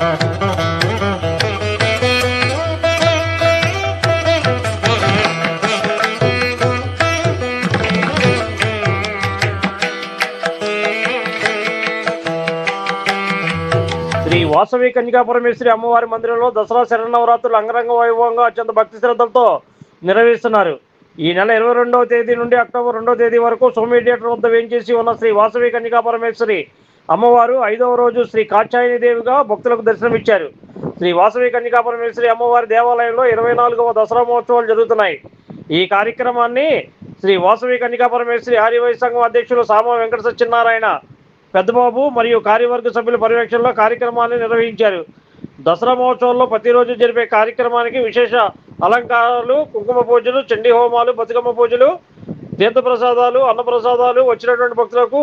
శ్రీ వాసవి కన్యకా పరమేశ్వరి అమ్మవారి మందిరంలో దసరా శరణవరాత్రులు అంగరంగ వైభవంగా అత్యంత భక్తి శ్రద్ధలతో నిర్వహిస్తున్నారు. ఈ నెల ఇరవై రెండవ తేదీ నుండి అక్టోబర్ రెండవ తేదీ వరకు సోమి థియేటర్ వద్ద వేయించేసి ఉన్న శ్రీ వాసవి కన్యకా పరమేశ్వరి అమ్మవారు ఐదవ రోజు శ్రీ కాచాయని దేవిగా భక్తులకు దర్శనమిచ్చారు. శ్రీ వాసవి కన్యకా పరమేశ్వరి అమ్మవారి దేవాలయంలో ఇరవై నాలుగవ దసరా మహోత్సవాలు జరుగుతున్నాయి. ఈ కార్యక్రమాన్ని శ్రీ వాసవి కన్యకా పరమేశ్వరి ఆర్యవై సంఘం అధ్యక్షులు సామ వెంకట సత్యనారాయణ పెద్దబాబు మరియు కార్యవర్గ సభ్యుల పర్యవేక్షణలో కార్యక్రమాన్ని నిర్వహించారు. దసరా మహోత్సవంలో ప్రతిరోజు జరిపే కార్యక్రమానికి విశేష అలంకారాలు కుంకుమ పూజలు చండీ హోమాలు బతుకమ్మ పూజలు తీర్థప్రసాదాలు అన్నప్రసాదాలు వచ్చినటువంటి భక్తులకు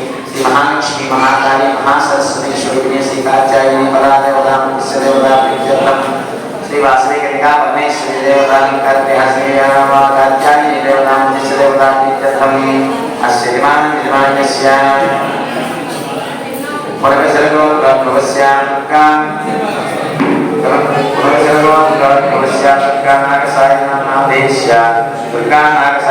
మహాలక్ష్మి మహాకాళి మహాసరస్వతి స్వరూపిణి శ్రీ కాచార్యని పదాదేవతాం సదేవతాం శ్రీ వాసవి కనికా పరమేశ్వరి దేవతాం కార్తీహాస్మియాచార్యని దేవతాం సదేవతాం అస్య విమానం నిర్మాణ్యస్య పరమేశ్వరగో ప్రభువస్యాగా పరమేశ్వరగో ప్రభువస్యాగా నాగసాయ నాదేశ్య దుర్గా నాగసాయ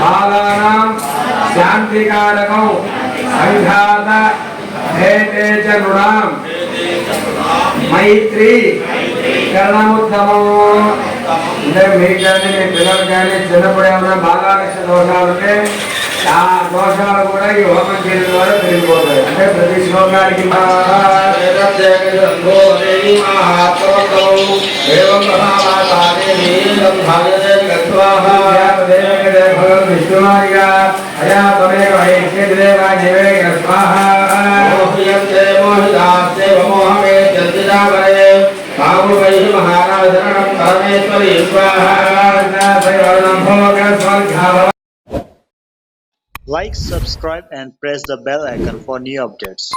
బాలానాం శాంతికారకం సంఘాత హేతే చ నృణాం మైత్రి కరణముత్తమము అంటే మీకు కానీ మీ పిల్లలు కానీ చిన్నప్పుడు ఏమైనా బాలాలక్ష్య దోషాలు ఉంటే ఆ దోషాలు కూడా ఈ హోమం చేయడం ద్వారా పెరిగిపోతాయి అంటే ప్రతి శ్లోకానికి विष्णुमाय अया त्वमेव ऐक्यदेवादेवेन स्वाहा। मोहियन्ते मोहितास्ते मोहमे जल्दिदावरे कामुपैः महाराजरणं परमेश्वरी स्वाहा। Like, subscribe and press the bell icon for new updates.